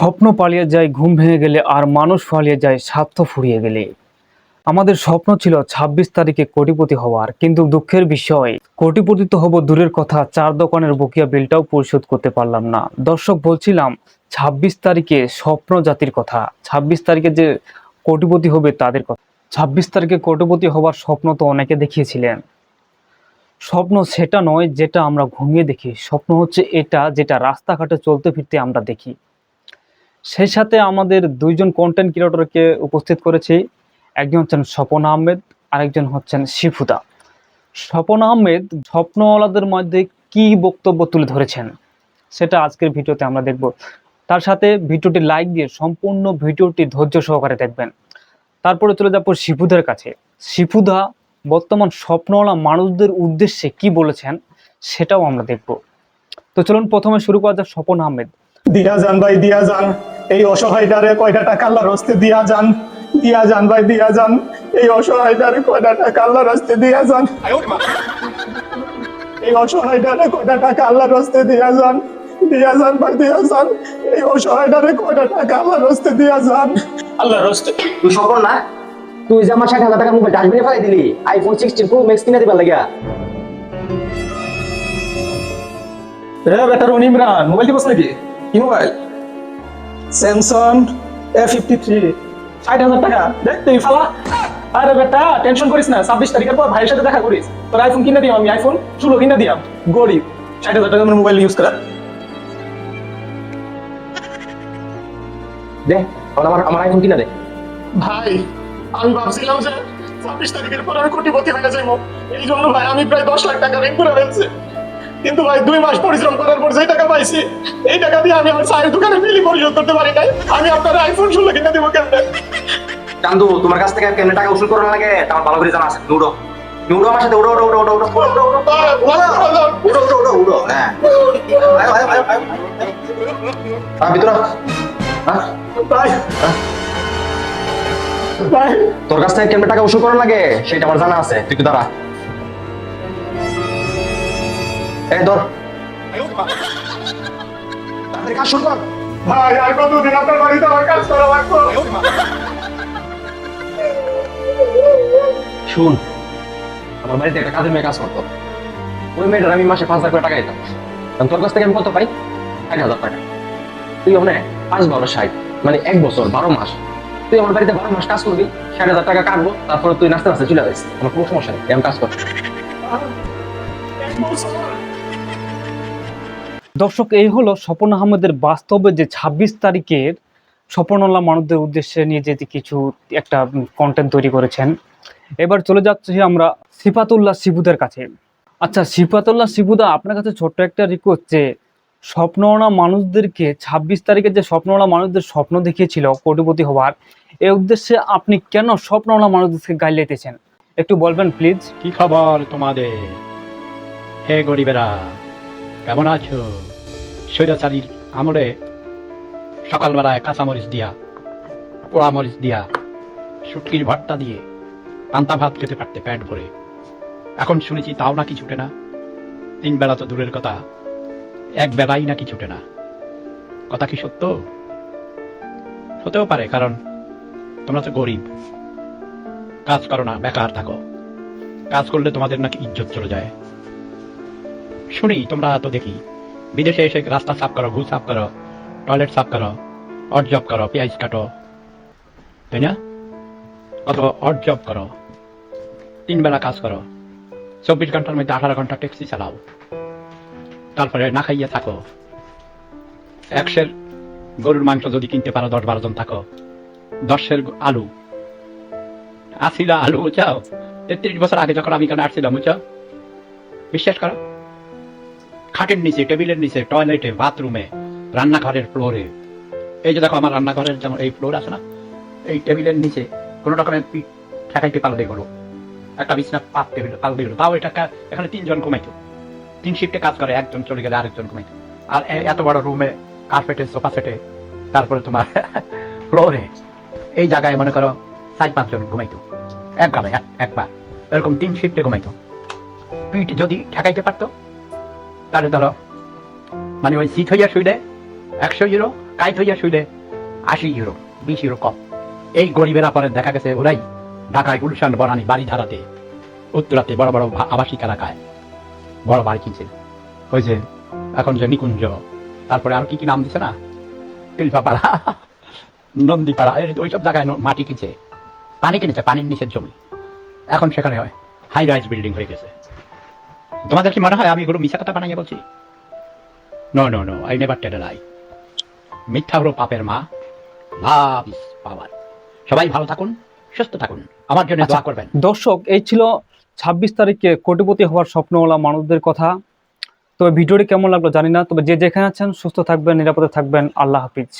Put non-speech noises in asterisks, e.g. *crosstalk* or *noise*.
স্বপ্ন পালিয়ে যায়, ঘুম ভেঙে গেলে আর মানুষ পালিয়ে যায়, স্বার্থ ফুরিয়ে গেলে। আমাদের স্বপ্ন ছিল ২৬ তারিখে কোটিপতি হওয়ার, কিন্তু দুঃখের বিষয়, কোটিপতি তো হব দূরের কথা, চার দোকানের বকিয়া বিলটাও পরিশোধ করতে পারলাম না। দর্শক বলছিলাম ২৬ তারিখে স্বপ্ন জাতির কথা ২৬ তারিখে যে কোটিপতি হবে তাদের কথা। ২৬ তারিখে কোটিপতি হওয়ার স্বপ্ন তো অনেকে দেখিয়েছিলেন। স্বপ্ন সেটা নয় যেটা আমরা ঘুমিয়ে দেখি, স্বপ্ন হচ্ছে এটা যেটা রাস্তাঘাটে চলতে ফিরতে আমরা দেখি। সেই সাথে আমাদের দুইজন কন্টেন্ট ক্রিয়েটরকে উপস্থিত করেছি। একজন হচ্ছেন স্বপন আহমেদ, আরেকজন হচ্ছেন শিফুদা। স্বপন আহমেদ স্বপ্নওয়ালাদের মধ্যে কি বক্তব্য তুলে ধরেছেন সেটা আজকের ভিডিওতে আমরা দেখব। তার সাথে ভিডিওটি লাইক দিয়ে সম্পূর্ণ ভিডিওটি ধৈর্য সহকারে দেখবেন। তারপরে চলে যাব শিফুদের কাছে। শিফুদা বর্তমান স্বপ্নওয়ালা মানুষদের উদ্দেশ্যে কি বলেছেন সেটাও আমরা দেখব। তো চলুন প্রথমে শুরু করা যাক স্বপন আহমেদ। দিয়া যান ভাই দিয়া যান। এই অসহায়টারে কয়টা টাকা আল্লাহর হস্তে দিয়া যান? দিয়া যান ভাই দিয়া যান। এই অসহায়টারে কয়টা টাকা আল্লাহর হস্তে দিয়া যান? এই অসহায়টারে কয়টা টাকা আল্লাহর হস্তে দিয়া যান? দিয়া যান ভাই দিয়া যান। এই অসহায়টারে কয়টা টাকা আল্লাহর হস্তে দিয়া যান? আল্লাহর হস্তে তুই সফল না? তুই যে আমার ষাট হাজার টাকা মোবাইল ডাস্টবিনে ফেলাই দিলি আইফোন সিক্সটিন প্রো ম্যাক্স কিনে দিবার লাগিয়া। এ বেটা রুন ইমরান মোবাইল দিবস নাকি? মোবাইল স্যামসাং এ ফিফটি হাজার টাকা। তুই ফালা। আরে বেটা টেনশন করিস না। ছাব্বিশ তারিখের পর ভাইয়ের সাথে দেখা করিস। তোর আইফোন কিনে দিলাম আমি। আইফোন ষোলো কিনে দিলাম গরিব। ষাট হাজার টাকা মোবাইল ইউজ করা। দে আমার আমার আইফোন কিনে দে। ভাই, আমি ভাবছিলাম যে ছাব্বিশ তারিখের পর আমি কোটিপতি হয়ে যাব এই জন্য ভাই, আমি প্রায় দশ লাখ টাকা ঋণ করে ফেলছি। কিন্তু ভাই দুই মাস পরিশ্রম করার পর যে টাকা পাইছি এই টাকা দিয়ে আমি আমার চায়ের দোকানে বিলি পরিশোধ করতে পারি নাই। আমি আপনার আইফোন ষোলো কিনে দেবো কেমনে? চান্দু তোমার কাছ থেকে কেমনে টাকা উসুল করার লাগে? আমার ভালো করে জানা আছে। উড়ো। আমার সাথে উড়ো উড়ো উড়ো উড়ো উড়ো উড়ো উড়ো। উড়ো। উড়ো উড়ো হ্যাঁ। ভিতরে তোর কাছ থেকে কেমনে টাকা উসুল করার লাগে সেটা আমার জানা আছে। তুই কি দাঁড়া। এই ধর। তাড়াতাড়ি কাজ শুরু কর। ভাই আর কতদিন আপনার বাড়িতে আমার কাজ করা লাগবে? শুন আমার বাড়িতে একটা কাজের মেয়ে কাজ করতো। ওই মেয়েটার আমি মাসে পাঁচ হাজার করে টাকা দিতাম। তোর কাছ থেকে আমি কত পাই ষাট হাজার টাকা। তুই মানে পাঁচ বারো ষাট মানে এক বছর বারো মাস তুই আমার বাড়িতে বারো মাস কাজ করবি ষাট হাজার টাকা কাটবো তারপরে তুই নাচতে নাচতে চলে আসিস আমার কোনো সমস্যা নেই আমি কাজ কর। এক বছর? দর্শক, এই হলো স্বপন আহমেদের বাস্তবে যে ২৬ তারিখের স্বপনওয়ালা মানুষদের উদ্দেশ্যে নিয়ে যে কিছু একটা কন্টেন্ট তৈরি করেছেন। এবার চলে যাচ্ছি আমরা সিফাতুল্লাহ শিবুদের কাছে। আচ্ছা সিফাতুল্লাহ শিবুদা, আপনার কাছে ছোট্ট একটা রিকোয়েস্ট যে, স্বপ্নওয়ালা মানুষদেরকে ২৬ তারিখে যে স্বপ্নওয়ালা মানুষদের স্বপ্ন দেখিয়েছিল কোটিপতি হওয়ার এই উদ্দেশ্যে আপনি কেন স্বপ্নওয়ালা মানুষদেরকে গাইলেতেছেন একটু বলবেন প্লিজ কি খবর তোমাদের? হে গরিবেরা কেমন আছো? স্বৈরাচারীর আমলে সকালবেলায় কাঁচামরিচ দিয়া, পোড়ামরিচ দিয়া, শুটকির ভর্তা দিয়ে পান্তা ভাত খেতে পারতে প্যাট ভরে। এখন শুনেছি তাও নাকি ছুটে না। তিন বেলা তো দূরের কথা, এক বেলাই নাকি ছুটে না। কথা কি সত্য? হতেও পারে, কারণ তোমরা তো গরিব। কাজ করো না, বেকার থাকো। কাজ করলে তোমাদের নাকি ইজ্জত চলে যায়। শুনি, তোমরা তো দেখি। বিদেশে এসে রাস্তা সাফ করো ঘু সাফ করো, টয়লেট সাফ করো অট জব করো, পেঁয়াজ কাটো। তাই না? অথবা অড জব করো, তিন বেলা কাজ করো, চব্বিশ ঘণ্টার মধ্যে আঠারো ঘণ্টা ট্যাক্সি চালাও। তারপরে না খাইয়ে থাকো। একশের গরুর মাংস যদি কিনতে পারো, দশ বারো জন থাকো। দশের আলু। আসিলা আলু বুঝাও তেত্রিশ বছর আগে যখন আমি এখানে আসছিলাম বুঝাও বিশ্বাস করো। খাটের নিচে, টেবিলের নিচে টয়লেটে বাথরুমে রান্নাঘরের ফ্লোরে এই যে দেখো, আমার রান্নাঘরের যেমন এই ফ্লোর আছে না, এই টেবিলের নিচে কোনো রকমের ঠেকাইতে পারলে গেলো একটা বিছনা, পাত টেবিল পাল্টে গেলো তাও এটা এখানে তিনজন ঘুমাইতো। তিন শিফটে কাজ করে, একজন চলে গেলে আরেকজন ঘুমাইতো। আর এত বড় রুমে কার্পেটে সোফা সেটে তারপরে তোমার *laughs* ফ্লোরে এই জায়গায় মনে করো চার পাঁচজন ঘুমাইতো। এক গালে একবার। এরকম তিন শিফটে ঘুমাইতো। পিঠ যদি ঠেকাইতে পারতো তাহলে ধরো মানে ওই সিট হইয়া শুইলে, একশো ইউরো কাইট হইয়া শুইলে আশি ইউরো বিশ ইউরো কম। এই গরিবের পরে দেখা গেছে ওরাই ঢাকায় গুলশান, বনানি বাড়ি ধারাতে উত্তরাতে বড় বড় আবাসিক এলাকায় বড় বাড়ি কিনছে। ওই যে এখন যে নিকুঞ্জ, তারপরে আর কি কি নাম দিছে না? তিলফাপাড়া নন্দীপাড়া ওইসব জায়গায় মাটি কিনছে। পানি কিনেছে, পানির নিচের জমি। এখন সেখানে হয় হাই রাইজ বিল্ডিং হয়ে গেছে। তোমাদের কি মনে হয় আমি এগুলো মিশা কথা বানাইয়া বলছি? No no no I never tell lie মিথ্যা হলো পাপের মা লাভ ইজ পাওয়ার সবাই ভালো থাকুন সুস্থ থাকুন আমার জন্য দোয়া করবেন। দর্শক এই ছিল ছাব্বিশ তারিখে কোটিপতি হওয়ার স্বপ্নওয়ালা মানুষদের কথা। তবে ভিডিওটি কেমন লাগল জানি না তবে যে যেখানে আছেন সুস্থ থাকবেন নিরাপদে থাকবেন। আল্লাহ হাফিজ।